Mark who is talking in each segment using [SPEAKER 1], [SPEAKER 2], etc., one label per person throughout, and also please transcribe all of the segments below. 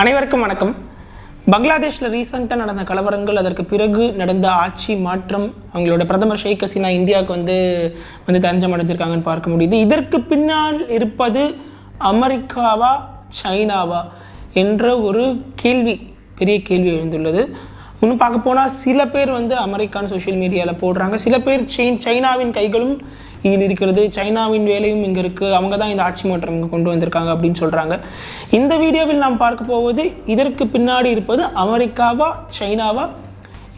[SPEAKER 1] அனைவருக்கும் வணக்கம். பங்களாதேஷில் ரீசெண்டாக நடந்த கலவரங்கள் அதற்கு பிறகு நடந்த ஆட்சி மாற்றம் அவங்களோட பிரதமர் ஷேக் ஹசீனா இந்தியாவுக்கு வந்து வந்து தஞ்சம் அடைஞ்சிருக்காங்கன்னு பார்க்க முடியுது. இதற்கு பின்னால் இருப்பது அமெரிக்காவா சைனாவா என்ற ஒரு கேள்வி பெரிய கேள்வி எழுந்துள்ளது. இன்னும் பார்க்க போனால் சில பேர் வந்து அமெரிக்கான் சோஷியல் மீடியாவில் போடுறாங்க. சில பேர் சைன் சைனாவின் கைகளும் இதில் இருக்கிறது. சைனாவின் வேலையும் இங்கே இருக்குது அவங்க தான் இந்த ஆட்சி மாற்றம் இங்கே கொண்டு வந்திருக்காங்க அப்படின்னு சொல்கிறாங்க இந்த வீடியோவில் நாம் பார்க்க போவது இதற்கு பின்னாடி இருப்பது அமெரிக்காவா சைனாவா?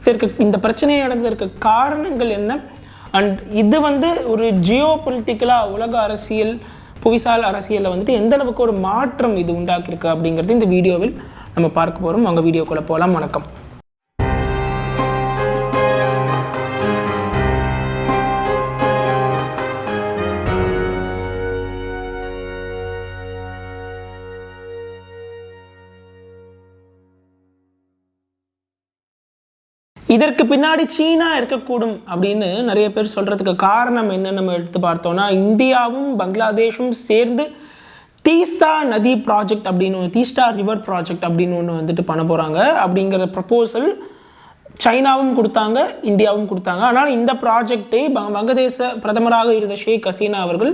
[SPEAKER 1] இதற்கு இந்த பிரச்சனை நடந்ததற்கு காரணங்கள் என்ன? அண்ட் இது வந்து ஒரு ஜியோ பொலிட்டிக்கலாக உலக அரசியல் புவிசால் அரசியலில் வந்துட்டு எந்த அளவுக்கு ஒரு மாற்றம் இது உண்டாக்கியிருக்கு அப்படிங்கிறது இந்த வீடியோவில் நம்ம பார்க்க போகிறோம் அவங்க வீடியோக்குள்ளே போகலாம் வணக்கம். இதற்கு பின்னாடி சீனா இருக்கக்கூடும் அப்படின்னு நிறைய பேர் சொல்கிறதுக்கு காரணம் என்ன நம்ம எடுத்து பார்த்தோம்னா இந்தியாவும் பங்களாதேஷும் சேர்ந்து தீஸ்தா நதி ப்ராஜெக்ட் அப்படின்னு ஒன்று தீஸ்டா ரிவர் ப்ராஜெக்ட் அப்படின்னு ஒன்று வந்துட்டு பண்ண போகிறாங்க அப்படிங்கிற ப்ரப்போசல் சைனாவும் கொடுத்தாங்க இந்தியாவும் கொடுத்தாங்க. ஆனால் இந்த ப்ராஜெக்டை வங்கதேச பிரதமராக இருந்த ஷேக் ஹசீனா அவர்கள்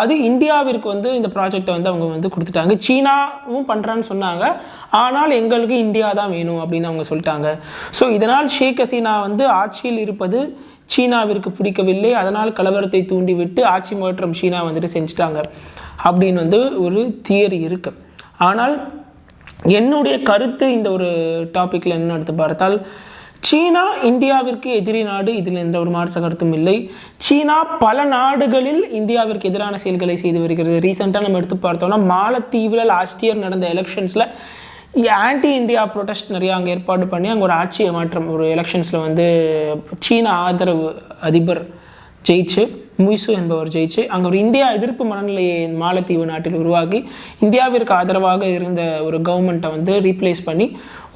[SPEAKER 1] அது இந்தியாவிற்கு வந்து இந்த ப்ராஜெக்டை வந்து அவங்க வந்து கொடுத்துட்டாங்க. சீனாவும் பண்ணுறான்னு சொன்னாங்க. ஆனால் எங்களுக்கு இந்தியா தான் வேணும் அப்படின்னு அவங்க சொல்லிட்டாங்க. ஸோ இதனால் ஷேக் ஹசீனா வந்து ஆட்சியில் இருப்பது சீனாவிற்கு பிடிக்கவில்லை. அதனால் கலவரத்தை தூண்டிவிட்டு ஆட்சி மாற்றம் சீனா வந்துட்டு செஞ்சுட்டாங்க. அப்படின்னு வந்து ஒரு தியரி இருக்குது ஆனால் என்னுடைய கருத்து இந்த ஒரு டாப்பிக்கில் என்ன எடுத்து பார்த்தால் சீனா இந்தியாவிற்கு எதிரி நாடு இதில் எந்த ஒரு மாற்ற கருத்தும் இல்லை. சீனா பல நாடுகளில் இந்தியாவிற்கு எதிரான செயல்களை செய்து வருகிறது. ரீசெண்டாக நம்ம எடுத்து பார்த்தோம்னா மாலத்தீவில் லாஸ்ட் இயர் நடந்த எலெக்ஷன்ஸில் ஆன்டி இந்தியா ப்ரொடெஸ்ட் நிறையா அங்கே ஏற்பாடு பண்ணி அங்கே ஒரு ஆட்சியை மாற்றம் ஒரு எலெக்ஷன்ஸில் வந்து சீன ஆதரவு அதிபர் ஜெயிச்சு முய்சு என்பவர் ஜெயிச்சு அங்கே ஒரு இந்தியா எதிர்ப்பு மனநிலையை மாலத்தீவு நாட்டில் உருவாக்கி இந்தியாவிற்கு ஆதரவாக இருந்த ஒரு கவர்மெண்ட்டை வந்து ரீப்ளேஸ் பண்ணி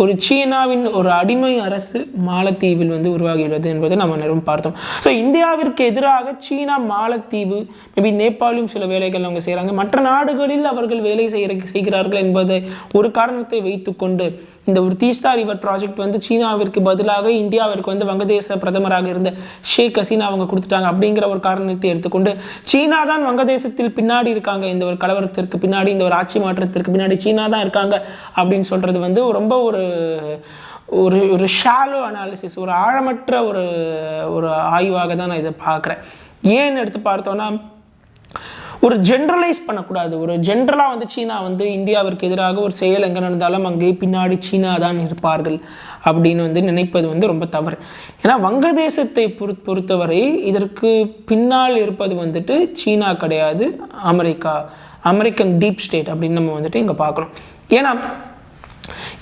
[SPEAKER 1] ஒரு சீனாவின் ஒரு அடிமை அரசு மாலத்தீவில் வந்து உருவாகிறது என்பதை நம்ம நேரம் பார்த்தோம். ஸோ இந்தியாவிற்கு எதிராக சீனா மாலத்தீவு மேபி நேபாளிலும் சில வேலைகள் அவங்க செய்கிறாங்க மற்ற நாடுகளில் அவர்கள் வேலை செய்கிற செய்கிறார்கள் என்பதை ஒரு காரணத்தை வைத்துக்கொண்டு இந்த ஒரு தீஸ்தா ரிவர் ப்ராஜெக்ட் வந்து சீனாவிற்கு பதிலாக இந்தியாவிற்கு வந்து வங்கதேச பிரதமராக இருந்த ஷேக் ஹசீனா அவங்க கொடுத்துட்டாங்க அப்படிங்கிற ஒரு காரணத்தை எடுத்துக்கொண்டு சீனா தான் வங்கதேசத்தில் பின்னாடி இருக்காங்க. இந்த ஒரு கலவரத்திற்கு பின்னாடி இந்த ஒரு ஆட்சி மாற்றத்திற்கு பின்னாடி சீனா தான் இருக்காங்க அப்படின்னு சொல்கிறது வந்து ரொம்ப ஒரு ஒரு ஒரு ஷாலோ அனாலிசிஸ் ஒரு ஆழமற்ற ஒரு ஒரு ஆய்வாக தான் நான் இதை பார்க்குறேன். ஏன்னு எடுத்து பார்த்தோன்னா ஒரு ஜென்ரலைஸ் பண்ணக்கூடாது. ஒரு ஜென்ரலாக வந்து சீனா வந்து இந்தியாவிற்கு எதிராக ஒரு செயல் எங்கே நடந்தாலும் அங்கே பின்னாடி சீனா தான் இருப்பார்கள் அப்படின்னு வந்து நினைப்பது வந்து ரொம்ப தவறு. ஏன்னா வங்கதேசத்தை பொறு பொறுத்தவரை இதற்கு பின்னால் இருப்பது வந்துட்டு சீனா கிடையாது அமெரிக்கா அமெரிக்கன் டீப் ஸ்டேட் அப்படின்னு நம்ம வந்துட்டு இங்கே பார்க்கணும். ஏன்னா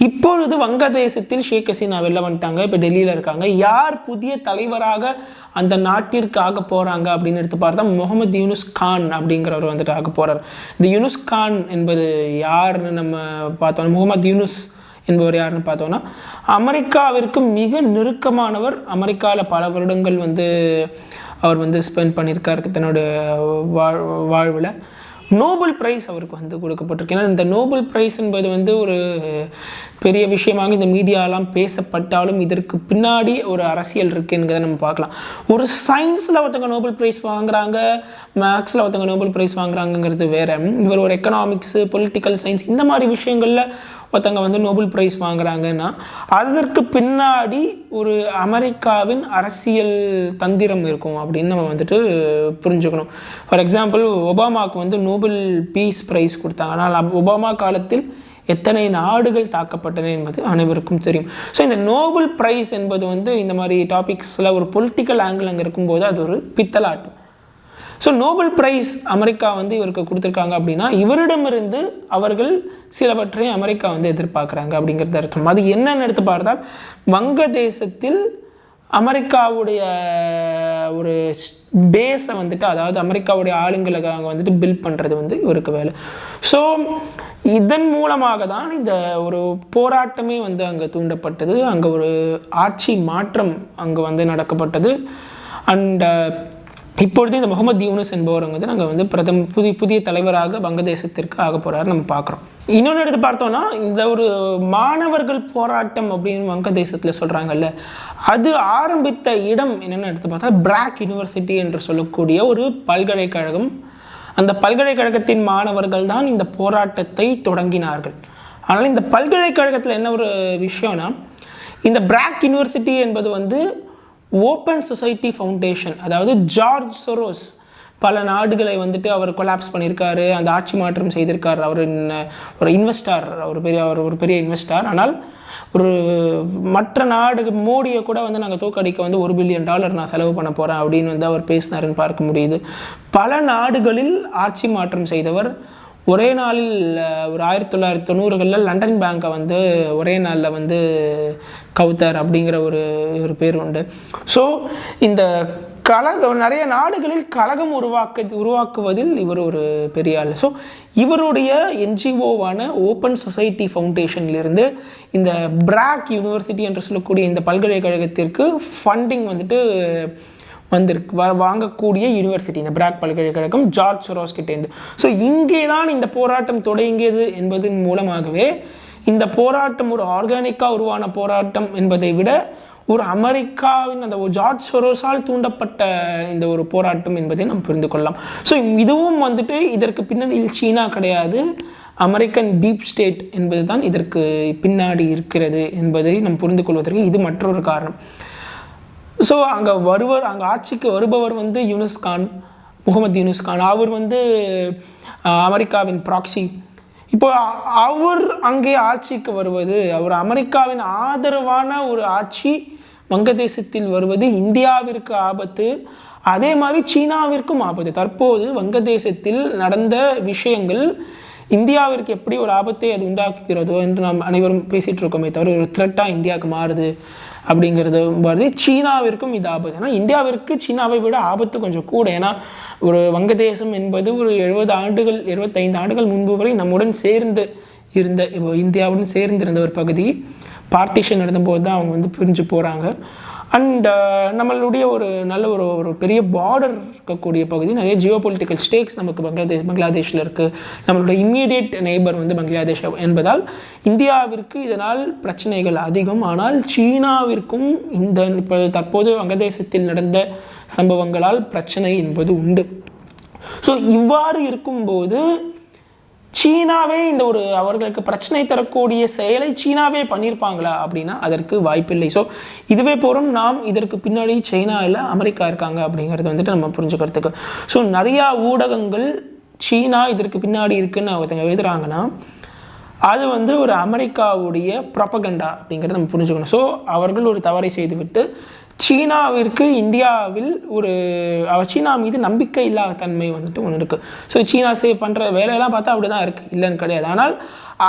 [SPEAKER 1] இப்பொழுது வங்கதேசத்தில் ஷேக் ஹசீனா வெளில வந்துட்டாங்க இப்போ டெல்லியில் இருக்காங்க. யார் புதிய தலைவராக அந்த நாட்டிற்காக போகிறாங்க அப்படின்னு எடுத்து பார்த்தா முகமது யூனுஸ் கான் அப்படிங்கிறவர் வந்துட்டு ஆக போகிறார் இந்த யூனுஸ் கான் என்பது யாருன்னு நம்ம பார்த்தோம் முகமது யூனுஸ் என்பவர் யாருன்னு பார்த்தோன்னா அமெரிக்காவிற்கு மிக நெருக்கமானவர் அமெரிக்காவில் பல வருடங்கள் வந்து அவர் வந்து ஸ்பெண்ட் பண்ணியிருக்காரு தன்னோட வாழ் வாழ்வில். நோபல் ப்ரைஸ் அவருக்கு வந்து கொடுக்கப்பட்டிருக்கு. ஏன்னா இந்த நோபல் ப்ரைஸ் என்பது வந்து ஒரு பெரிய விஷயமாக இந்த மீடியாலாம் பேசப்பட்டாலும் இதற்கு பின்னாடி ஒரு அரசியல் இருக்குங்கிறத நம்ம பார்க்கலாம். ஒரு சயின்ஸில் ஒருத்தவங்க நோபல் ப்ரைஸ் வாங்குறாங்க மேக்ஸில் ஒருத்தவங்க நோபல் ப்ரைஸ் வாங்குறாங்கங்கிறது வேறு. இவர் ஒரு எக்கனாமிக்ஸு பொலிட்டிக்கல் சயின்ஸ் இந்த மாதிரி விஷயங்களில் ஒருத்தவங்க வந்து நோபல் ப்ரைஸ் வாங்குறாங்கன்னா அதற்கு பின்னாடி ஒரு அமெரிக்காவின் அரசியல் தந்திரம் இருக்கும் அப்படின்னு நம்ம வந்துட்டு புரிஞ்சுக்கணும். ஃபார் எக்ஸாம்பிள் ஒபாமாவுக்கு வந்து நோபல் பீஸ் ப்ரைஸ் கொடுத்தாங்க. ஆனால் ஒபாமா காலத்தில் எத்தனை நாடுகள் தாக்கப்பட்டன என்பது அனைவருக்கும் தெரியும். ஸோ இந்த நோபல் ப்ரைஸ் என்பது வந்து இந்த மாதிரி டாபிக்ஸில் ஒரு பொலிட்டிக்கல் ஆங்கிள் அங்கே இருக்கும்போது அது ஒரு பித்தலாட்டம் ஸோ நோபல் ப்ரைஸ் அமெரிக்கா வந்து இவருக்கு கொடுத்துருக்காங்க அப்படின்னா இவரிடமிருந்து அவர்கள் சிலவற்றை அமெரிக்கா வந்து எதிர்பார்க்குறாங்க அப்படிங்கிறது அர்த்தம். அது என்னென்னு எடுத்து பார்த்தால் வங்கதேசத்தில் அமெரிக்காவுடைய ஒரு பேஸை வந்துட்டு அதாவது அமெரிக்காவுடைய ஆளுங்களுக்காக அங்கே வந்துட்டு பில்ட் பண்ணுறது வந்து இவருக்கு வேலை. ஸோ இதன் மூலமாக தான் இந்த ஒரு போராட்டமே வந்து அங்கே தூண்டப்பட்டது. அங்கே ஒரு ஆட்சி மாற்றம் அங்கே வந்து நடக்கப்பட்டது. அண்ட் இப்பொழுது இந்த முகமது யூனுஸ் என்பவர் வந்து நாங்கள் வந்து பிரதம புதிய புதிய தலைவராக வங்கதேசத்திற்கு ஆக போகிறாரு நம்ம பார்க்குறோம். இன்னொன்று எடுத்து பார்த்தோம்னா இந்த ஒரு மாணவர்கள் போராட்டம் அப்படின்னு வங்கதேசத்தில் சொல்கிறாங்கல்ல அது ஆரம்பித்த இடம் என்னென்னு எடுத்து பார்த்தா பிராக் யூனிவர்சிட்டி என்று சொல்லக்கூடிய ஒரு பல்கலைக்கழகம். அந்த பல்கலைக்கழகத்தின் மாணவர்கள் தான் இந்த போராட்டத்தை தொடங்கினார்கள். ஆனால் இந்த பல்கலைக்கழகத்தில் என்ன ஒரு விஷயம்னா இந்த பிராக் யூனிவர்சிட்டி என்பது வந்து ஓப்பன் சொசைட்டி ஃபவுண்டேஷன் அதாவது ஜார்ஜ் சொரோஸ் பல நாடுகளை வந்துட்டு அவர் கொலாப்ஸ் பண்ணியிருக்காரு அந்த ஆட்சி மாற்றம் செய்திருக்கார். அவர் ஒரு இன்வெஸ்டார் அவர் பெரிய அவர் ஒரு பெரிய இன்வெஸ்டார் ஆனால் ஒரு மற்ற நாடு மோடியை கூட வந்து நாங்கள் தோக்கடிக்க வந்து ஒரு பில்லியன் டாலர் நான் செலவு பண்ண போகிறேன் அப்படின்னு வந்து அவர் பேசினாருன்னு பார்க்க முடியுது. பல நாடுகளில் ஆட்சி மாற்றம் செய்தவர் ஒரே நாளில் ஒரு ஆயிரத்தி தொள்ளாயிரத்தி தொண்ணூறுகளில் லண்டன் பேங்கை வந்து ஒரே நாளில் வந்து கவுத்தர் அப்படிங்கிற ஒரு ஒரு பேர் உண்டு. ஸோ இந்த கழகம் நிறைய நாடுகளில் கழகம் உருவாக்க உருவாக்குவதில் இவர் ஒரு பெரிய ஆள். ஸோ இவருடைய என்ஜிஓவான ஓப்பன் சொசைட்டி ஃபவுண்டேஷன்லேருந்து இந்த பிராக் யூனிவர்சிட்டி என்று சொல்லக்கூடிய இந்த பல்கலைக்கழகத்திற்கு ஃபண்டிங் வந்துட்டு வந்திருக்கு. வ வாங்கக்கூடிய யூனிவர்சிட்டி இந்த பிராக் பல்கலைக்கழகம் ஜார்ஜ் சொரோஸ் கிட்டேருந்து ஸோ இங்கே தான் இந்த போராட்டம் தொடங்கியது என்பதன் மூலமாகவே இந்த போராட்டம் ஒரு ஆர்கானிக்காக உருவான போராட்டம் என்பதை விட ஒரு அமெரிக்காவின் அந்த ஒரு ஜார்ஜ் சொரோஸால் தூண்டப்பட்ட இந்த ஒரு போராட்டம் என்பதை நாம் புரிந்து கொள்ளலாம். ஸோ இதுவும் வந்துட்டு இதற்கு பின்னணியில் சீனா கிடையாது. அமெரிக்கன் டீப் ஸ்டேட் என்பது தான் இதற்கு பின்னாடி இருக்கிறது என்பதை நாம் புரிந்து கொள்வதற்கு இது மற்றொரு காரணம். ஸோ அங்கே வருவர் அங்கே ஆட்சிக்கு வருபவர் வந்து யூனுஸ்கான் முகமது யூனுஸ் கான். அவர் வந்து அமெரிக்காவின் ப்ராக்சி இப்போ அவர் அங்கே ஆட்சிக்கு வருவது அவர் அமெரிக்காவின் ஆதரவான ஒரு ஆட்சி வங்கதேசத்தில் வருவது இந்தியாவிற்கு ஆபத்து அதே மாதிரி சீனாவிற்கும் ஆபத்து. தற்போது வங்கதேசத்தில் நடந்த விஷயங்கள் இந்தியாவிற்கு எப்படி ஒரு ஆபத்தை அது உண்டாக்குகிறதோ என்று நாம் அனைவரும் பேசிகிட்டு இருக்கோமே தவிர ஒரு த்ரெட்டாக இந்தியாவுக்கு மாறுது. அப்படிங்கிறது வருது. சீனாவிற்கும் இது ஆபத்து. ஏன்னா இந்தியாவிற்கு சீனாவை விட ஆபத்து கொஞ்சம் கூட. ஏன்னா ஒரு வங்கதேசம் என்பது ஒரு எழுபது ஆண்டுகள் எழுபத்தைந்து ஆண்டுகள் முன்பு வரை நம்முடன் சேர்ந்து இருந்த இப்போ இந்தியாவுடன் சேர்ந்து இருந்த ஒரு பகுதி. பார்ட்டிஷன் நடந்தபோது தான் அவங்க வந்து பிரிஞ்சு போகிறாங்க அண்ட் uh, நம்மளுடைய ஒரு நல்ல ஒரு ஒரு பெரிய பார்டர் இருக்கக்கூடிய பகுதி நிறைய ஜியோ பொலிட்டிக்கல் ஸ்டேக்ஸ் நமக்கு பங்களாதேஷ் பங்களாதேஷில் இருக்குது நம்மளுடைய இம்மீடியட் நெய்பர் வந்து பங்களாதேஷ் என்பதால் இந்தியாவிற்கு இதனால் பிரச்சனைகள் அதிகம். ஆனால் சீனாவிற்கும் இந்த இப்போ தற்போது வங்கதேசத்தில் நடந்த சம்பவங்களால் பிரச்சனை என்பது உண்டு. ஸோ இவ்வாறு இருக்கும்போது சீனாவே இந்த ஒரு அவர்களுக்கு பிரச்சனை தரக்கூடிய செயலை சீனாவே பண்ணியிருப்பாங்களா அப்படின்னா அதற்கு வாய்ப்பில்லை. ஸோ இதுவே போகிறோம் நாம் இதற்கு பின்னாடி சைனா இல்லை அமெரிக்கா இருக்காங்க அப்படிங்கிறது வந்துட்டு நம்ம புரிஞ்சுக்கிறதுக்கு. ஸோ நிறையா ஊடகங்கள் சீனா இதற்கு பின்னாடி இருக்குன்னு ஒருத்தங்க எழுதுறாங்கன்னா அது வந்து ஒரு அமெரிக்காவுடைய ப்ரொபகண்டா அப்படிங்கிறத நம்ம புரிஞ்சுக்கணும். ஸோ அவர்கள் ஒரு தவறை செய்துவிட்டு சீனாவிற்கு இந்தியாவில் ஒரு அவர் சீனா மீது நம்பிக்கை இல்லாத தன்மை வந்துட்டு ஒன்று இருக்குது ஸோ சீனா சே பண்ணுற வேலையெல்லாம் பார்த்தா அப்படி தான் இருக்குது இல்லைன்னு கிடையாது. ஆனால்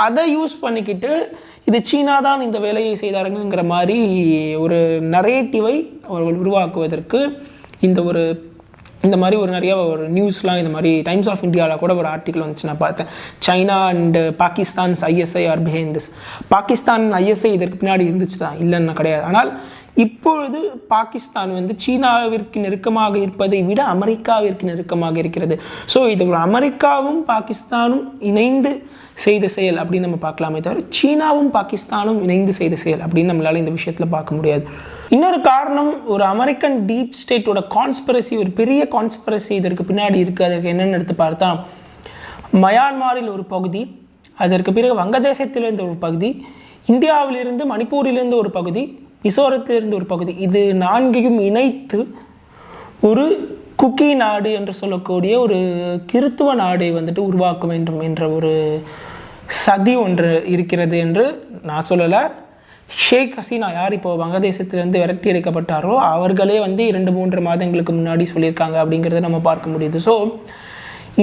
[SPEAKER 1] அதை யூஸ் பண்ணிக்கிட்டு இது சீனா தான் இந்த வேலையை செய்தார்கள்ங்கிற மாதிரி ஒரு நரேட்டிவை அவர்கள் உருவாக்குவதற்கு இந்த ஒரு இந்த மாதிரி ஒரு நிறைய ஒரு நியூஸ்லாம் இந்த மாதிரி டைம்ஸ் ஆஃப் இந்தியாவில் கூட ஒரு ஆர்டிக்கல் வந்துச்சு நான் பார்த்தேன். China and Pakistan's ISI are behind this Pakistan ISI இதற்கு பின்னாடி இருந்துச்சு தான் இல்லைன்னு கிடையாது. ஆனால் இப்பொழுது பாகிஸ்தான் வந்து சீனாவிற்கு நெருக்கமாக இருப்பதை விட அமெரிக்காவிற்கு நெருக்கமாக இருக்கிறது. ஸோ இது ஒரு அமெரிக்காவும் பாகிஸ்தானும் இணைந்து செய்த செயல் அப்படின்னு நம்ம பார்க்கலாமே தவிர சீனாவும் பாகிஸ்தானும் இணைந்து செய்த செயல் அப்படின்னு நம்மளால் இந்த விஷயத்தில் பார்க்க முடியாது. இன்னொரு காரணம் ஒரு அமெரிக்கன் டீப் ஸ்டேட்டோட கான்ஸ்பிரசி ஒரு பெரிய கான்ஸ்பிரசி இதற்கு பின்னாடி இருக்குது அதற்கு என்னென்னு எடுத்து பார்த்தா மயான்மாரில் ஒரு பகுதி அதற்கு பிறகு வங்கதேசத்திலிருந்து ஒரு பகுதி இந்தியாவிலிருந்து மணிப்பூரிலிருந்து ஒரு பகுதி மிசோரத்திலிருந்து ஒரு பகுதி. இது நான்கையும் இணைத்து ஒரு குக்கி நாடு என்று சொல்லக்கூடிய ஒரு கிறித்துவ நாடை வந்துட்டு உருவாக்க வேண்டும் என்ற ஒரு சதி ஒன்று இருக்கிறது என்று நான் சொல்லலை. ஷேக் ஹசீனா யார் இப்போ வங்கதேசத்திலிருந்து விரட்டி எடுக்கப்பட்டாரோ அவர்களே வந்து இரண்டு மூன்று மாதங்களுக்கு முன்னாடி சொல்லியிருக்காங்க அப்படிங்கிறத நம்ம பார்க்க முடியுது. ஸோ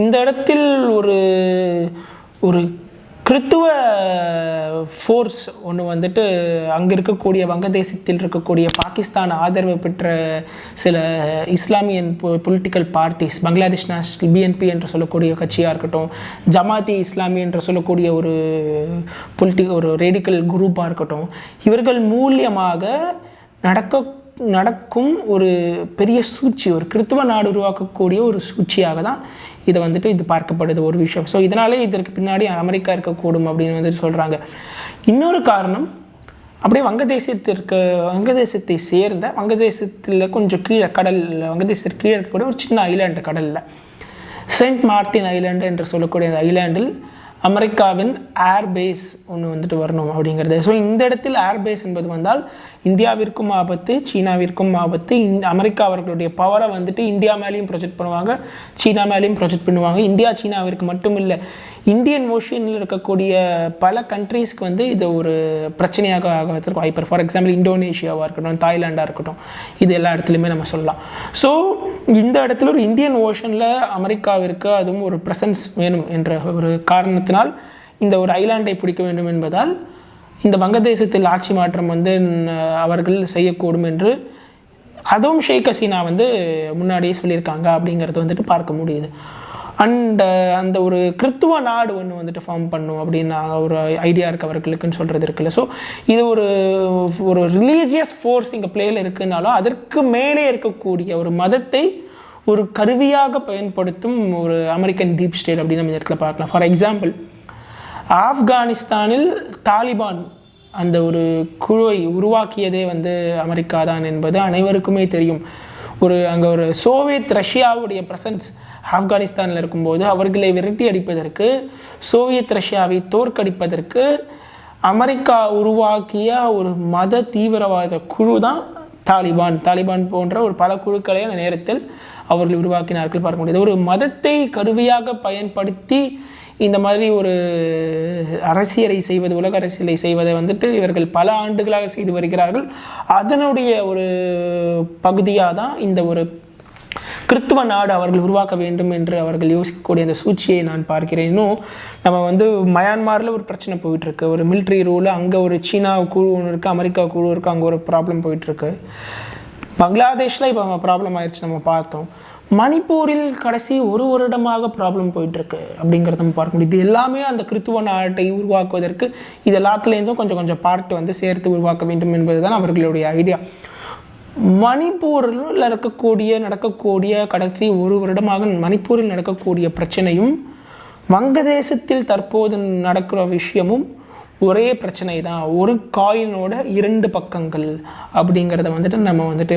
[SPEAKER 1] இந்த இடத்தில் ஒரு ஒரு கிறித்துவ ஃபோர்ஸ் ஒன்று வந்துட்டு அங்கே இருக்கக்கூடிய வங்கதேசத்தில் இருக்கக்கூடிய பாகிஸ்தான் ஆதரவு பெற்ற சில இஸ்லாமியன் political parties Bangladesh national BNP என்று சொல்லக்கூடிய கட்சியாக இருக்கட்டும் ஜமாத்தி இஸ்லாமி என்று சொல்லக்கூடிய ஒரு பொலிட்டிக்கல் ஒரு ரேடிக்கல் குரூப்பாக இருக்கட்டும் இவர்கள் மூலியமாக நடக்க நடக்கும் ஒரு பெரிய சூழ்ச்சி ஒரு கிறித்துவ நாடு உருவாக்கக்கூடிய ஒரு சூழ்ச்சியாக தான் இதை வந்துட்டு இது பார்க்கப்படுது ஒரு விஷயம். ஸோ இதனாலே இதற்கு பின்னாடி அமெரிக்கா இருக்கக்கூடும் அப்படின்னு வந்துட்டு சொல்கிறாங்க இன்னொரு காரணம் அப்படியே வங்கதேசத்திற்கு வங்கதேசத்தை சேர்ந்த வங்கதேசத்தில் கொஞ்சம் கீழே கடலில் வங்கதேசத்திற்கு கீழே இருக்கக்கூடிய ஒரு சின்ன ஐலாண்டு கடலில். செயின்ட் மார்ட்டின் ஐலாண்டு என்று சொல்லக்கூடிய அந்த ஐலாண்டில் அமெரிக்காவின் ஏர்பேஸ் ஒன்று வந்துட்டு வரணும் அப்படிங்கிறது. ஸோ இந்த இடத்தில் ஏர்பேஸ் என்பது வந்தால் இந்தியாவிற்கும் ஆபத்து சீனாவிற்கும் ஆபத்து இந்த அமெரிக்கா அவர்களுடைய பவரை வந்துட்டு இந்தியா மேலேயும் ப்ரொஜெக்ட் பண்ணுவாங்க சீனா மேலேயும் ப்ரொஜெக்ட் பண்ணுவாங்க. இந்தியா சீனாவிற்கு மட்டும் இல்லை இந்தியன் ஓஷனில் இருக்கக்கூடிய பல கண்ட்ரீஸ்க்கு வந்து இது ஒரு பிரச்சனையாக ஆகிறதுக்கு வாய்ப்பு ஃபார் எக்ஸாம்பிள் இந்தோனேஷியாவாக இருக்கட்டும் தாய்லாண்டாக இருக்கட்டும் இது எல்லா இடத்துலையுமே நம்ம சொல்லலாம். ஸோ இந்த இடத்துல ஒரு இந்தியன் ஓஷனில் அமெரிக்காவிற்கு அதுவும் ஒரு ப்ரெசன்ஸ் வேணும் என்ற ஒரு காரணத்தினால் இந்த ஒரு ஐலாண்டை பிடிக்க வேண்டும் என்பதால் இந்த வங்கதேசத்தில் ஆட்சி மாற்றம் வந்து அவர்கள் செய்யக்கூடும் என்று அதுவும் ஷேக் ஹசீனா வந்து முன்னாடியே சொல்லியிருக்காங்க அப்படிங்கிறது வந்துட்டு பார்க்க முடியுது. அண்ட் அந்த ஒரு கிறித்துவ நாடு ஒன்று வந்துட்டு ஃபார்ம் பண்ணும் அப்படின்னு ஒரு ஐடியா இருக்கு அவர்களுக்குன்னு சொல்கிறது இருக்குல்ல. ஸோ இது ஒரு ஒரு ரிலீஜியஸ் ஃபோர்ஸ் இங்கே பிளேயில் இருக்குனாலும் அதற்கு மேலே இருக்கக்கூடிய ஒரு மதத்தை ஒரு கருவியாக பயன்படுத்தும் ஒரு அமெரிக்கன் டீப் ஸ்டேட் அப்படின்னு நம்ம இந்த இடத்துல பார்க்கலாம். ஃபார் எக்ஸாம்பிள் ஆப்கானிஸ்தானில் தாலிபான் அந்த ஒரு குழுவை உருவாக்கியதே வந்து அமெரிக்கா தான் என்பது அனைவருக்குமே தெரியும். ஒரு அங்கே ஒரு சோவியத் ரஷ்யாவுடைய ப்ரசன்ஸ் ஆப்கானிஸ்தானில் இருக்கும்போது அவர்களை விரட்டி அடிப்பதற்கு சோவியத் ரஷ்யாவை தோற்கடிப்பதற்கு அமெரிக்கா உருவாக்கிய ஒரு மத தீவிரவாத குழு தான் தாலிபான். தாலிபான் போன்ற ஒரு பல குழுக்களை அந்த நேரத்தில் அவர்கள் உருவாக்கினார்கள் பார்க்க முடியாது. ஒரு மதத்தை கருவியாக பயன்படுத்தி இந்த மாதிரி ஒரு அரசியலை செய்வது உலக அரசியலை செய்வதை வந்துட்டு இவர்கள் பல ஆண்டுகளாக செய்து வருகிறார்கள். அதனுடைய ஒரு பகுதியாக தான் இந்த ஒரு கிறித்துவ நாடு அவர்கள் உருவாக்க வேண்டும் என்று அவர்கள் யோசிக்கக்கூடிய அந்த சூழ்ச்சியை நான் பார்க்கிறேன். இன்னும் நம்ம வந்து மயான்மாரில் ஒரு பிரச்சனை போயிட்டுருக்கு. ஒரு மிலிட்ரி ரூல் அங்கே ஒரு சீனா குழு ஒன்று இருக்குது அமெரிக்கா குழு இருக்குது அங்கே ஒரு ப்ராப்ளம் போயிட்டுருக்கு. பங்களாதேஷில் இப்போ ப்ராப்ளம் ஆயிடுச்சு நம்ம பார்த்தோம். மணிப்பூரில் கடைசி ஒரு வருடமாக ப்ராப்ளம் போயிட்டுருக்கு அப்படிங்கிறத நம்ம பார்க்க முடியுது. இது எல்லாமே அந்த கிறித்துவ நாட்டை உருவாக்குவதற்கு இது எல்லாத்துலேருந்தும் கொஞ்சம் கொஞ்சம் பார்ட் வந்து சேர்த்து உருவாக்க வேண்டும் என்பது தான் அவர்களுடைய ஐடியா மணிப்பூரில் இருக்கக்கூடிய நடக்கக்கூடிய கடைசி ஒரு வருடமாக மணிப்பூரில் நடக்கக்கூடிய பிரச்சனையும் வங்கதேசத்தில் தற்போது நடக்கிற விஷயமும் ஒரே பிரச்சனை தான் ஒரு காயினோட இரண்டு பக்கங்கள் அப்படிங்கிறத வந்துட்டு நம்ம வந்துட்டு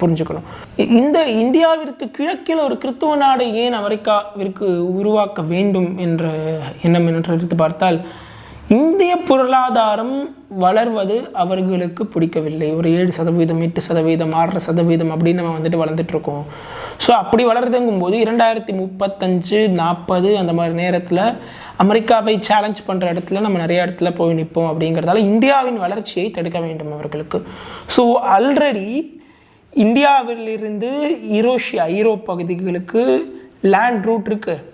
[SPEAKER 1] புரிஞ்சுக்கணும். இந்த இந்தியாவிற்கு கிழக்கில் ஒரு கிறித்துவ நாடு ஏன் அமெரிக்காவிற்கு உருவாக்க வேண்டும் என்ற எண்ணம் என்று எடுத்து பார்த்தால் இந்திய பொருளாதாரம் வளர்வது அவர்களுக்கு பிடிக்கவில்லை. ஒரு ஏழு சதவீதம் எட்டு சதவீதம் ஆறரை சதவீதம் அப்படின்னு நம்ம வந்துட்டு வளர்ந்துட்டு இருக்கோம் ஸோ அப்படி வளருதுங்கும்போது இரண்டாயிரத்தி முப்பத்தஞ்சு நாற்பது அந்த மாதிரி நேரத்தில் அமெரிக்காவை சேலஞ்ச் பண்ணுற இடத்துல நம்ம நிறைய இடத்துல போய் நிற்போம் அப்படிங்கிறதால இந்தியாவின் வளர்ச்சியை தடுக்க வேண்டும் அவர்களுக்கு. ஸோ ஆல்ரெடி இந்தியாவிலிருந்து ஈரோஷியா ஈரோப் பகுதிகளுக்கு லேண்ட் ரூட் இருக்குது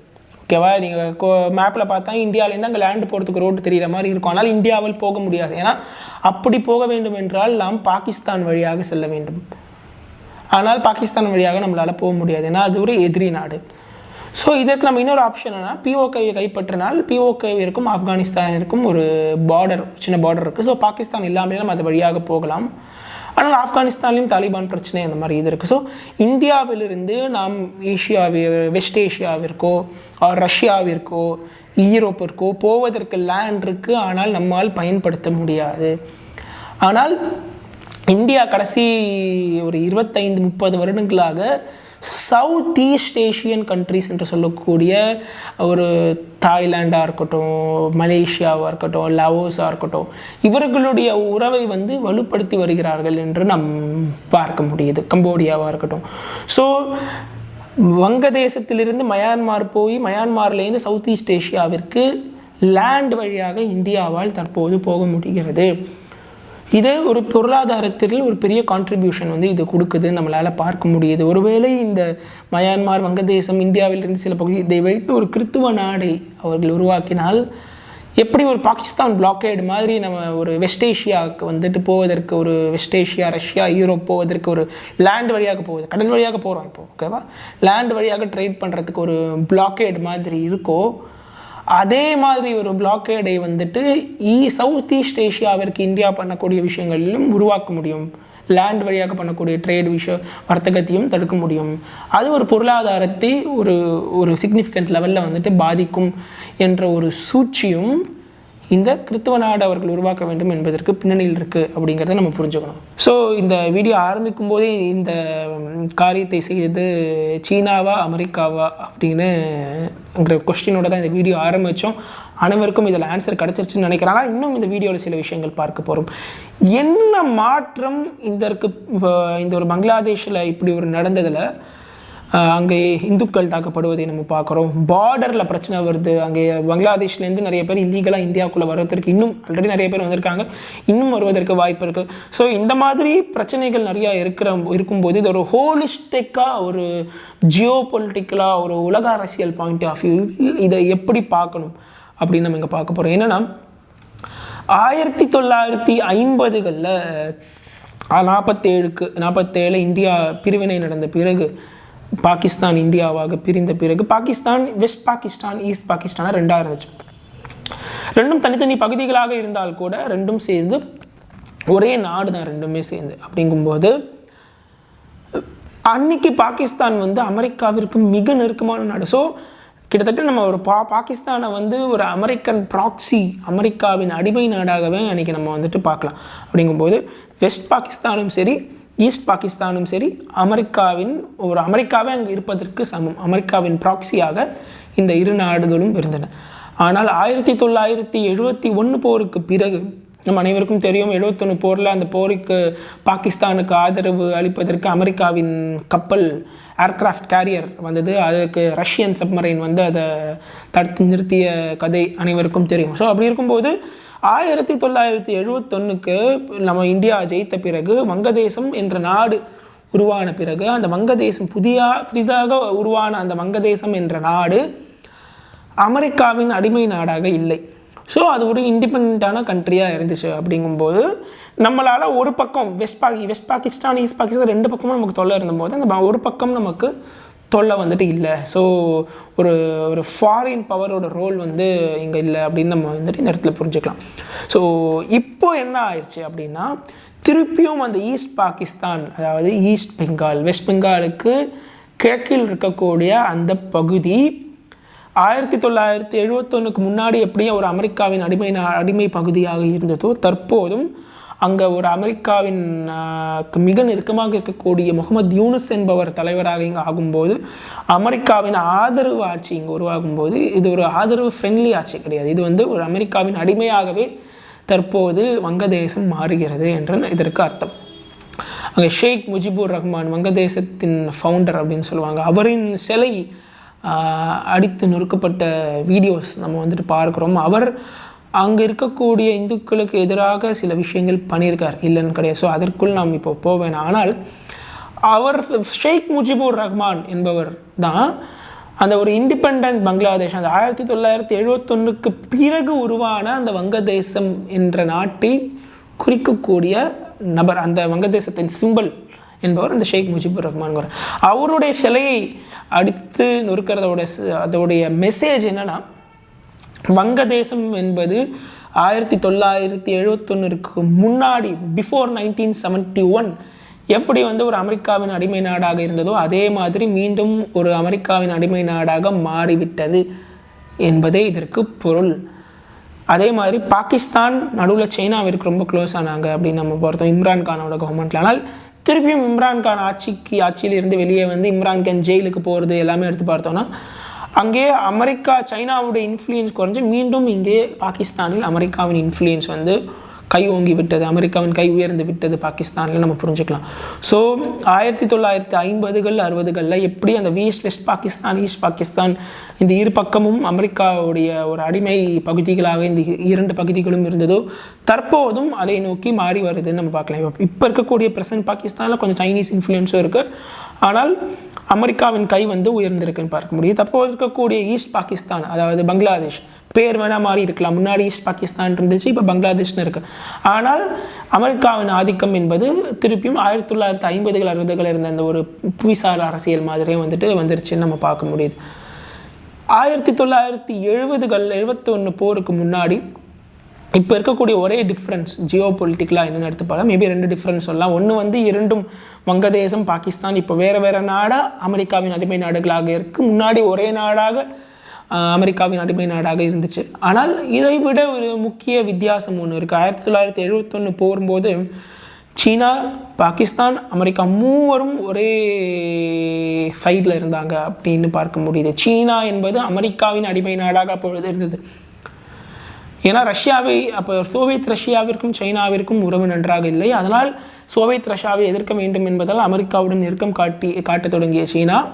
[SPEAKER 1] ஓகேவா? நீங்கள் மேப்பில் பார்த்தா இந்தியாவிலேருந்து அங்கே லேண்டு போகிறதுக்கு ரோடு தெரிகிற மாதிரி இருக்கும். ஆனால் இந்தியாவில் போக முடியாது. ஏன்னா அப்படி போக வேண்டும் என்றால் நாம் பாகிஸ்தான் வழியாக செல்ல வேண்டும். ஆனால் பாகிஸ்தான் வழியாக நம்மளால் போக முடியாது. ஏன்னா அது ஒரு எதிரி நாடு. ஸோ இதற்கு நம்ம இன்னொரு ஆப்ஷன் என்ன பிஓகேவை கைப்பற்றினால் பிஓகேவிற்கும் ஆப்கானிஸ்தானிற்கும் ஒரு பார்டர் சின்ன பார்டர் இருக்குது ஸோ பாகிஸ்தான் இல்லாமலே நம்ம அது வழியாக போகலாம். ஆனால் ஆப்கானிஸ்தான்லேயும் தாலிபான் பிரச்சனை அந்த மாதிரி இது இருக்குது ஸோ இந்தியாவிலிருந்து நாம் ஏஷியாவி வெஸ்ட் ஏஷியாவிற்கோ ரஷ்யாவிற்கோ ஈரோப்பிற்கோ போவதற்கு லேண்ட் இருக்குது ஆனால் நம்மால் பயன்படுத்த முடியாது. ஆனால் இந்தியா கடைசி ஒரு இருபத்தைந்து முப்பது வருடங்களாக சவுத் ஈஸ்ட் ஏஷியன் கண்ட்ரிஸ் என்று சொல்லக்கூடிய ஒரு தாய்லாண்டாக இருக்கட்டும் மலேசியாவாக இருக்கட்டும் லாவோஸாக இருக்கட்டும் இவர்களுடைய உறவை வந்து வலுப்படுத்தி வருகிறார்கள் என்று நாம் பார்க்க முடியுது. கம்போடியாவாக இருக்கட்டும். ஸோ வங்கதேசத்திலிருந்து மயான்மார் போய் மயான்மார்லேருந்து சவுத் ஈஸ்ட் ஏஷியாவிற்கு லேண்ட் வழியாக இந்தியாவால் தற்போது போக முடிகிறது. இது ஒரு பொருளாதாரத்தில் ஒரு பெரிய கான்ட்ரிபியூஷன் வந்து இது கொடுக்குது. நம்மளால் பார்க்க முடியுது. ஒருவேளை இந்த மயான்மார் வங்கதேசம் இந்தியாவிலிருந்து சில பகுதி இதை வைத்து ஒரு கிறித்துவ நாடை அவர்கள் உருவாக்கினால் எப்படி ஒரு பாகிஸ்தான் பிளாக்கேடு மாதிரி நம்ம ஒரு வெஸ்ட் ஏஷியாவுக்கு வந்துட்டு போவதற்கு ஒரு வெஸ்டேஷியா ரஷ்யா யூரோப் போவதற்கு ஒரு லேண்ட் வழியாக போவது கடல் வழியாக போகிறோம் இப்போ ஓகேவா லேண்ட் வழியாக ட்ரேட் பண்ணுறதுக்கு ஒரு பிளாக்கேடு மாதிரி இருக்கோ அதே மாதிரி ஒரு பிளாக்கேடை வந்துட்டு ஈ சவுத் ஈஸ்ட் ஏஷியாவிற்கு இந்தியா பண்ணக்கூடிய விஷயங்களிலும் உருவாக்க முடியும். லேண்ட் வழியாக பண்ணக்கூடிய ட்ரேட் விஷய வர்த்தகத்தையும் தடுக்க முடியும். அது ஒரு பொருளாதாரத்தை ஒரு ஒரு சிக்னிஃபிகண்ட் லெவலில் வந்துட்டு பாதிக்கும் என்ற ஒரு சூழ்ச்சியும் இந்த கிறித்துவ நாடு அவர்கள் உருவாக்க வேண்டும் என்பதற்கு பின்னணியில் இருக்குது அப்படிங்கிறத நம்ம புரிஞ்சுக்கணும். ஸோ இந்த வீடியோ ஆரம்பிக்கும் போதே இந்த காரியத்தை செய்தது சீனாவா அமெரிக்காவா அப்படின்னுங்கிற கொஸ்டினோட தான் இந்த வீடியோ ஆரம்பித்தோம் அனைவருக்கும் இதில் ஆன்சர் கிடச்சிருச்சுன்னு நினைக்கிறாங்க இன்னும் இந்த வீடியோவில் சில விஷயங்கள் பார்க்க போகிறோம் என்ன மாற்றம் இந்த இருக்கு இந்த ஒரு பங்களாதேஷில் இப்படி ஒரு நடந்ததில்? அங்கே இந்துக்கள் தாக்கப்படுவதை நம்ம பார்க்குறோம். பார்டரில் பிரச்சனை வருது. அங்கே பங்களாதேஷ்லேருந்து நிறைய பேர் இல்லீகலாக இந்தியாவுக்குள்ளே வருவதற்கு இன்னும் ஆல்ரெடி நிறைய பேர் வந்திருக்காங்க. இன்னும் வருவதற்கு வாய்ப்பு இருக்குது ஸோ இந்த மாதிரி பிரச்சனைகள் நிறையா இருக்கிற இருக்கும்போது இது ஒரு ஹோலிஸ்டிக்காக ஒரு ஜியோ பொலிட்டிக்கலாக ஒரு உலக அரசியல் பாயிண்ட் ஆஃப் வியூ இதை எப்படி பார்க்கணும் அப்படின்னு நம்ம இங்கே பார்க்க போகிறோம் என்னென்னா ஆயிரத்தி தொள்ளாயிரத்தி ஐம்பதுகளில் நாற்பத்தேழுக்கு நாற்பத்தேழு இந்தியா பிரிவினை நடந்த பிறகு பாகிஸ்தான் இந்தியாவாக பிரிந்த பிறகு பாகிஸ்தான் வெஸ்ட் பாகிஸ்தான் ஈஸ்ட் பாகிஸ்தானாக ரெண்டாக இருந்துச்சு. ரெண்டும் தனித்தனி பகுதிகளாக இருந்தால் கூட ரெண்டும் சேர்ந்து ஒரே நாடு தான் ரெண்டுமே சேர்ந்து. அப்படிங்கும்போது அன்னைக்கு பாகிஸ்தான் வந்து அமெரிக்காவிற்கு மிக நெருக்கமான நாடு. ஸோ கிட்டத்தட்ட நம்ம ஒரு பா பாகிஸ்தானை வந்து ஒரு அமெரிக்கன் ப்ராக்சி அமெரிக்காவின் அடிமை நாடாகவே அன்றைக்கி நம்ம வந்துட்டு பார்க்கலாம். அப்படிங்கும்போது வெஸ்ட் பாகிஸ்தானும் சரி ஈஸ்ட் பாகிஸ்தானும் சரி அமெரிக்காவின் ஒரு அமெரிக்காவே அங்கே இருப்பதற்கு சமம். அமெரிக்காவின் ப்ராக்சியாக இந்த இரு நாடுகளும் இருந்தன. ஆனால் ஆயிரத்தி தொள்ளாயிரத்தி எழுபத்தி ஒன்று போருக்கு பிறகு நம்ம அனைவருக்கும் தெரியும் எழுபத்தொன்று போரில் அந்த போருக்கு பாகிஸ்தானுக்கு ஆதரவு அளிப்பதற்கு அமெரிக்காவின் கப்பல் ஏர்கிராஃப்ட் கேரியர் வந்தது. அதுக்கு ரஷ்யன் சப்மரைன் வந்து அதை தடுத்து நிறுத்திய கதை அனைவருக்கும் தெரியும். ஸோ அப்படி இருக்கும்போது ஆயிரத்தி தொள்ளாயிரத்தி எழுபத்தொன்னுக்கு நம்ம இந்தியா ஜெயித்த பிறகு வங்கதேசம் என்ற நாடு உருவான பிறகு அந்த வங்கதேசம் புதிய புதிதாக உருவான அந்த வங்கதேசம் என்ற நாடு அமெரிக்காவின் அடிமை நாடாக இல்லை. ஸோ அது ஒரு இண்டிபெண்ட்டான கண்ட்ரியாக இருந்துச்சு. அப்படிங்கும்போது நம்மளால் ஒரு பக்கம் வெஸ்ட் பாகி வெஸ்ட் பாகிஸ்தான் ஈஸ்ட் பாகிஸ்தான் ரெண்டு பக்கமும் நமக்கு தொல்லை இருந்தபோது அந்த ஒரு பக்கம் நமக்கு தொல்லை வந்துட்டு இல்லை. ஸோ ஒரு ஒரு ஃபாரின் பவரோட ரோல் வந்து இங்கே இல்லை அப்படின்னு நம்ம வந்துட்டு இந்த இடத்துல புரிஞ்சுக்கலாம். ஸோ இப்போ என்ன ஆயிடுச்சு அப்படின்னா திருப்பியும் அந்த ஈஸ்ட் பாகிஸ்தான் அதாவது ஈஸ்ட் பெங்கால் வெஸ்ட் பெங்காலுக்கு கிழக்கில் இருக்கக்கூடிய அந்த பகுதி ஆயிரத்தி தொள்ளாயிரத்தி எழுபத்தொன்னுக்கு முன்னாடி எப்படியும் ஒரு அமெரிக்காவின் அடிமை அடிமை பகுதியாக இருந்ததோ தற்போதும் அங்கே ஒரு அமெரிக்காவின் மிக நெருக்கமாக இருக்கக்கூடிய முகமது யூனுஸ் என்பவர் தலைவராக இங்கே ஆகும்போது அமெரிக்காவின் ஆதரவு ஆட்சி இங்கே உருவாகும்போது இது ஒரு ஆதரவு ஃப்ரெண்ட்லி ஆட்சி கிடையாது. இது வந்து ஒரு அமெரிக்காவின் அடிமையாகவே தற்போது வங்கதேசம் மாறுகிறது என்று இதற்கு அர்த்தம். அங்கே ஷேக் முஜிபுர் ரஹ்மான் வங்கதேசத்தின் ஃபவுண்டர் அப்படின்னு சொல்லுவாங்க. அவரின் சிலை அடித்து நொறுக்கப்பட்ட வீடியோஸ் நம்ம வந்துட்டு பார்க்குறோம். அவர் அங்கே இருக்கக்கூடிய இந்துக்களுக்கு எதிராக சில விஷயங்கள் பண்ணியிருக்கார். இல்லைன்னு கிடையாது. ஸோ அதற்குள் நாம் இப்போ போவேன் ஆனால் அவர் ஷேக் முஜிபுர் ரஹ்மான் என்பவர் தான் அந்த ஒரு இண்டிபெண்ட் பங்களாதேஷ். அந்த ஆயிரத்தி தொள்ளாயிரத்தி எழுபத்தொன்னுக்கு பிறகு உருவான அந்த வங்கதேசம் என்ற நாட்டை குறிக்கக்கூடிய நபர் அந்த வங்கதேசத்தின் சிம்பல் என்பவர் அந்த ஷேக் முஜிபுர் ரஹ்மான்கிறார் அவருடைய சிலையை அடித்து நொறுக்கிறதோட அதோடைய மெசேஜ் என்னன்னா வங்கதேசம் என்பது ஆயிரத்தி தொள்ளாயிரத்தி எழுபத்தொன்னுக்கு முன்னாடி பிஃபோர் நைன்டீன் செவன்ட்டி ஒன் எப்படி வந்து ஒரு அமெரிக்காவின் அடிமை நாடாக இருந்ததோ அதே மாதிரி மீண்டும் ஒரு அமெரிக்காவின் அடிமை நாடாக மாறிவிட்டது என்பதே இதற்கு பொருள். அதே மாதிரி பாகிஸ்தான் நடுவில் சைனாவிற்கு ரொம்ப க்ளோஸ் ஆனாங்க அப்படின்னு நம்ம பார்த்தோம் இம்ரான்கானோட கவர்மெண்ட்ல ஆனால் திருப்பியும் இம்ரான் கான் ஆட்சிக்கு ஆட்சியில் இருந்து வெளியே வந்து இம்ரான்கான் ஜெயிலுக்கு போகிறது எல்லாமே எடுத்து பார்த்தோன்னா அங்கே அமெரிக்கா சைனாவுடைய இன்ஃப்ளூயன்ஸ் குறைஞ்சு மீண்டும் இங்கே பாகிஸ்தானில் அமெரிக்காவின் இன்ஃப்ளூயன்ஸ் வந்து கை ஓங்கி விட்டது அமெரிக்காவின் கை உயர்ந்து விட்டது பாகிஸ்தானில் நம்ம புரிஞ்சுக்கலாம். ஸோ ஆயிரத்தி தொள்ளாயிரத்தி ஐம்பதுகள் அறுபதுகளில் எப்படி அந்த west west Pakistan east Pakistan இந்த இரு பக்கமும் அமெரிக்காவுடைய ஒரு அடிமை பகுதிகளாக இந்த இரண்டு பகுதிகளும் இருந்ததோ தற்போதும் அதை நோக்கி மாறி வருதுன்னு நம்ம பார்க்கலாம். இப்போ இப்போ இருக்கக்கூடிய பிரசன்ட் பாகிஸ்தானில் கொஞ்சம் சைனீஸ் இன்ஃப்ளூயன்ஸும் இருக்குது ஆனால் அமெரிக்காவின் கை வந்து உயர்ந்திருக்குன்னு பார்க்க முடியும் தற்போது இருக்கக்கூடிய ஈஸ்ட் பாகிஸ்தான் அதாவது பங்களாதேஷ் பேர் வேணால் மாறி இருக்கலாம். முன்னாடி ஈஸ்ட் பாகிஸ்தான் இருந்துச்சு இப்போ பங்களாதேஷ்னு இருக்கு. ஆனால் அமெரிக்காவின் ஆதிக்கம் என்பது திருப்பியும் ஆயிரத்தி தொள்ளாயிரத்தி ஐம்பதுகள் அறுபதுகள் இருந்த அந்த ஒரு புவிசார் அரசியல் மாதிரியே வந்துட்டு வந்துருச்சுன்னு நம்ம பார்க்க முடியுது. ஆயிரத்தி தொள்ளாயிரத்தி எழுபதுகள் எழுபத்தொன்று போருக்கு முன்னாடி இப்போ இருக்கக்கூடிய ஒரே டிஃப்ரென்ஸ் ஜியோ பொலிட்டிக்கலாக என்னென்னு எடுத்து பார்த்தா மேபி ரெண்டு டிஃப்ரென்ஸ் சொல்லலாம். ஒன்று வந்து இரண்டும் வங்கதேசம் பாகிஸ்தான் இப்போ வேறு வேறு நாடாக அமெரிக்காவின் அடிமை நாடுகளாக இருக்குது முன்னாடி ஒரே நாடாக அமெரிக்காவின் அடிமை நாடாக இருந்துச்சு. ஆனால் இதை விட ஒரு முக்கிய வித்தியாசம் ஒன்று இருக்குது ஆயிரத்தி தொள்ளாயிரத்தி எழுபத்தொன்று போகும்போது சீனா பாகிஸ்தான் அமெரிக்கா மூவரும் ஒரே சைடில் இருந்தாங்க அப்படின்னு பார்க்க முடியுது. சீனா என்பது அமெரிக்காவின் அடிமை நாடாக அப்பொழுது இருந்தது. ஏன்னா ரஷ்யாவை அப்போ சோவியத் ரஷ்யாவிற்கும் சைனாவிற்கும் உறவு நன்றாக இல்லை. அதனால் சோவியத் ரஷ்யாவை எதிர்க்க வேண்டும் என்பதால் அமெரிக்காவுடன் நெருக்கம் காட்டி காட்டத் தொடங்கிய சீனா.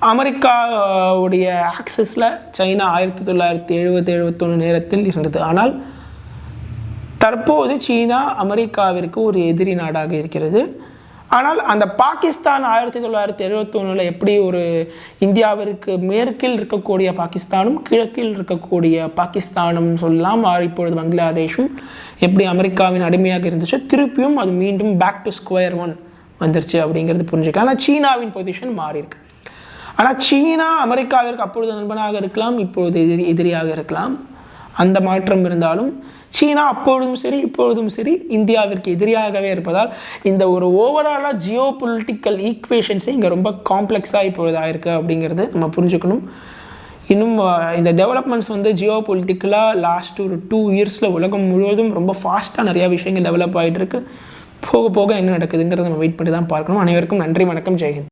[SPEAKER 1] அமெரிக்காவுடைய ஆக்சஸில் சைனா ஆயிரத்தி தொள்ளாயிரத்தி எழுபது எழுபத்தொன்று நேரத்தில் இருந்தது. ஆனால் தற்போது சீனா அமெரிக்காவிற்கு ஒரு எதிரி நாடாக இருக்கிறது. ஆனால் அந்த பாகிஸ்தான் ஆயிரத்தி தொள்ளாயிரத்தி எழுபத்தொன்னில் எப்படி ஒரு இந்தியாவிற்கு மேற்கில் இருக்கக்கூடிய பாகிஸ்தானும் கிழக்கில் இருக்கக்கூடிய பாகிஸ்தானும் சொல்லலாம் இப்பொழுது பங்களாதேஷும் எப்படி அமெரிக்காவின் அடிமையாக இருந்துச்சு திருப்பியும் அது மீண்டும் பேக் டு ஸ்கொயர் ஒன் வந்துருச்சு அப்படிங்கிறது புரிஞ்சுக்கலாம். ஆனால் சீனாவின் பொசிஷன் மாறியிருக்கு ஆனால் சீனா அமெரிக்காவிற்கு அப்பொழுது நண்பனாக இருக்கலாம் இப்பொழுது எதிரி எதிரியாக இருக்கலாம். அந்த மாற்றம் இருந்தாலும் சீனா அப்பொழுதும் சரி இப்பொழுதும் சரி இந்தியாவிற்கு எதிரியாகவே இருப்பதால் இந்த ஒரு ஓவராலாக ஜியோ பொலிட்டிக்கல் ஈக்குவேஷன்ஸே இங்கே ரொம்ப காம்ப்ளெக்ஸாக இப்பொழுது ஆயிருக்கு அப்படிங்கிறது நம்ம புரிஞ்சுக்கணும். இன்னும் இந்த டெவலப்மெண்ட்ஸ் வந்து ஜியோ பொலிட்டிக்கலாக லாஸ்ட் ஒரு டூ இயர்ஸில் உலகம் முழுவதும் ரொம்ப ஃபாஸ்ட்டாக நிறையா விஷயங்கள் டெவலப் ஆகிட்டு இருக்கு. போக போக என்ன நடக்குதுங்கிறத நம்ம வெயிட் பண்ணி தான் பார்க்கணும். அனைவருக்கும் நன்றி வணக்கம் ஜெயஹிந்த்.